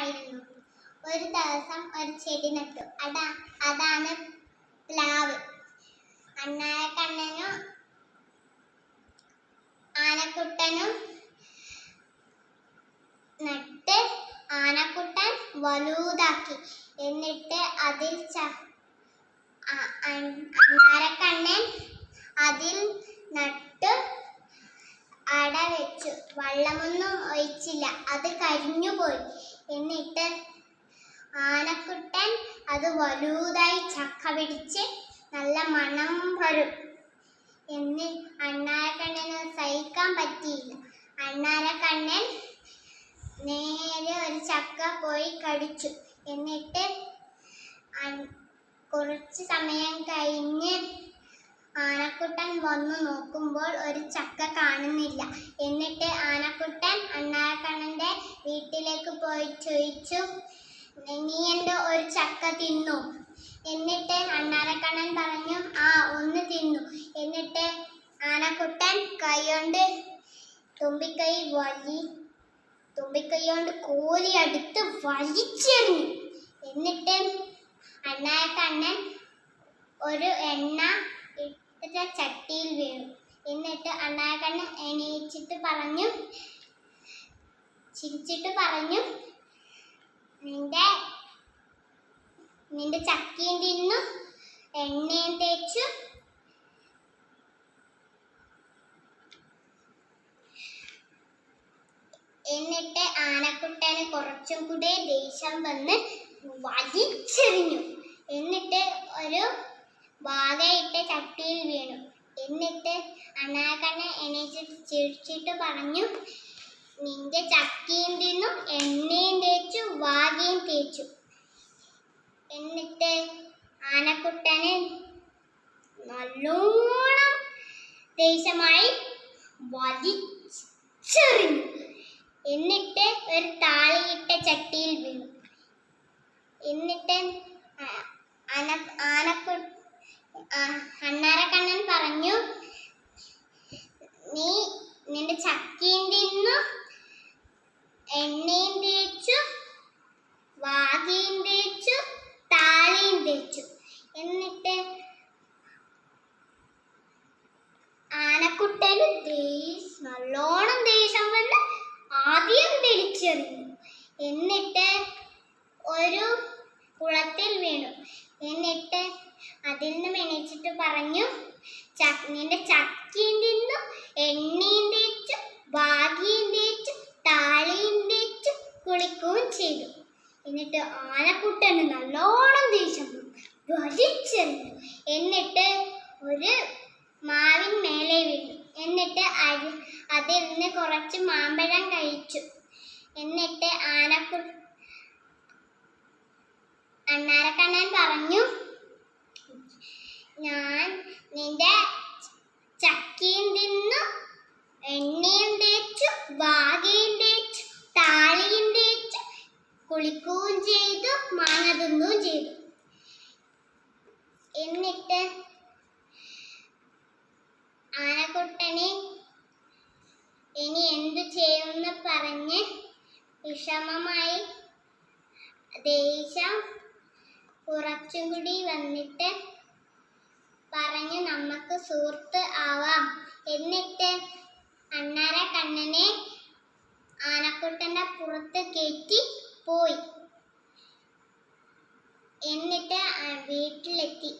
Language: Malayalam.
ഉണ്ടായിരുന്നു. ഒരു ദിവസം ഒരു ചെടി നട്ടു. അതാ അതാണ് പ്ലാവ്. അണ്ണായ കണ്ണനും ആനക്കുട്ടനും നട്ട് ആനക്കുട്ടൻ വലുതാക്കി. എന്നിട്ട് അതിൽ ച അണ്ണാരക്കണ്ണൻ അതിൽ നട്ട് അട വെച്ചു വെള്ളമൊന്നും ഒഴിച്ചില്ല. അത് കരിഞ്ഞുപോയി. എന്നിട്ട് ആനക്കുട്ടൻ അത് വലുതായി ചക്ക പിടിച്ച് നല്ല മണം വരും. എന്ന് അണ്ണാരക്കണ്ണന് സഹിക്കാൻ പറ്റിയില്ല. അണ്ണാരക്കണ്ണൻ നേരെ ഒരു ചക്ക പോയി കടിച്ചു. എന്നിട്ട് കുറച്ച് സമയം കഴിഞ്ഞ് വന്നു നോക്കുമ്പോൾ ഒരു ചക്ക കാണുന്നില്ല. എന്നിട്ട് ആനക്കുട്ടൻ അണ്ണാക്കണ്ണന്റെ വീട്ടിലേക്ക് പോയി ചോദിച്ചു നീ എന്റെ ഒരു ചക്ക തിന്നു? എന്നിട്ട് അണ്ണാരക്കണ്ണൻ പറഞ്ഞു ആ ഒന്ന് തിന്നു. എന്നിട്ട് ആനക്കുട്ടൻ കൈകൊണ്ട് തുമ്പിക്കൈ വലി തുമ്പിക്കൈ കൊണ്ട് കോരി അടുത്ത് വലിച്ചെറിഞ്ഞു. എന്നിട്ട് അണ്ണാരക്കണ്ണൻ ഒരു എണ്ണ ഇട്ട ചട്ടിയിൽ വീണു. എന്നിട്ട് അണ്ണാരക്കണ്ണൻ എണീച്ചിട്ട് പറഞ്ഞു ചിരിച്ചിട്ട് പറഞ്ഞു നിന്റെ നിന്റെ ചക്കയും തിന്നു എണ്ണയും തേച്ചു. എന്നിട്ട് ആനക്കുട്ടന് കുറച്ചും കൂടെ ദേഷ്യം വന്ന് വലിച്ചെറിഞ്ഞു. എന്നിട്ട് ഒരു വാകയിട്ട ചട്ടിയിൽ വീണു. എന്നിട്ട് അനാകണ്ണ എണീച്ച് ചിരിച്ചിട്ട് പറഞ്ഞു നിന്റെ ചട്ടിയും തിന്നു എണ്ണയും തേച്ചു വാകയും തേച്ചു. എന്നിട്ട് ആനക്കുട്ടന് നല്ലോണം ദേശമായി വലിച്ചെറിഞ്ഞു. എന്നിട്ട് ഒരു താളിയിട്ട ചട്ടിയിൽ വീണു. എന്നിട്ട് ആന ആനക്കു ആ- അണ്ണാരക്കണ്ണൻ പറഞ്ഞു നീ നിന്റെ ചക്കയും തിന്നു എണ്ണയും തേച്ചു വാകയും തേച്ചു താളിയും തേച്ചു. എന്നിട്ട് ആനക്കുട്ടന് ദേഷ് നല്ലോണം ദേഷ്യം വന്ന് ആദ്യം തിരിച്ചെറിഞ്ഞു എന്നിട്ട് ഒരു കുളത്തിൽ വീണു. എന്നിട്ട് അതിൽ നിന്ന് എണീച്ചിട്ട് പറഞ്ഞു "ച- നിന്റെ ചക്കയും തിന്നു എണ്ണയും തേച്ചു ഭാഗ്യം തേച്ചു താളിയും തേച്ചു കുളിക്കുകയും ചെയ്തു. എന്നിട്ട് ആനക്കുട്ടന് നല്ലോണം ദേഷ്യം. വലിച്ചെറിഞ്ഞു. എന്നിട്ട് ഒരു മാവിൻ മേലെ വീണു. എന്നിട്ട് അരി അതിൽ നിന്ന് കുറച്ച് മാമ്പഴം കഴിച്ചു. എന്നിട്ട് ആനക്കു അണ്ണാരക്കണ്ണൻ പറഞ്ഞു ഞാൻ നിന്റെ ചക്കയും തിന്നു എണ്ണയും തേച്ചു വാകയും തേച്ചു താളിയും തേച്ചു കുളിക്കുകയും ചെയ്തു മാങ്ങ തിന്നുകയും ചെയ്തു. എന്നിട്ട് ആനക്കുട്ടനെ ഇനി എന്തു ചെയ്യുമെന്ന് പറഞ്ഞ് വിഷമമായി ദേശം കുറച്ചും കൂടി വന്നിട്ട് പറഞ്ഞ് നമുക്ക് സുഹൃത്ത് ആവാം. എന്നിട്ട് അണ്ണാര കണ്ണനെ ആനക്കുട്ടന്റെ പുറത്ത് കയറ്റി പോയി. എന്നിട്ട് വീട്ടിലെത്തി.